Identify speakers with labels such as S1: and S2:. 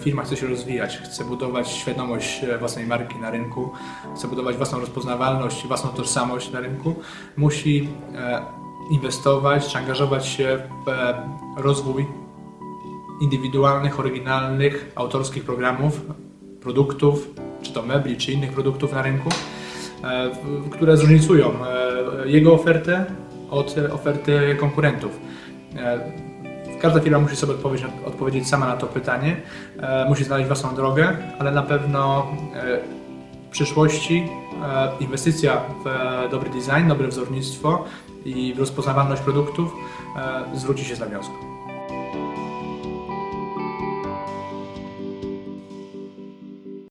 S1: firma chce się rozwijać, chce budować świadomość e, własnej marki na rynku, chce budować własną rozpoznawalność, własną tożsamość na rynku, musi e, inwestować czy angażować się w e, rozwój indywidualnych, oryginalnych, autorskich programów, produktów, czy to mebli, czy innych produktów na rynku, e, które zróżnicują e, jego ofertę od e, oferty konkurentów. Każda firma musi sobie odpowiedzieć, odpowiedzieć sama na to pytanie, e, musi znaleźć własną drogę, ale na pewno e, w przyszłości e, inwestycja w dobry design, dobre wzornictwo i w rozpoznawalność produktów zwróci się z nawiązką.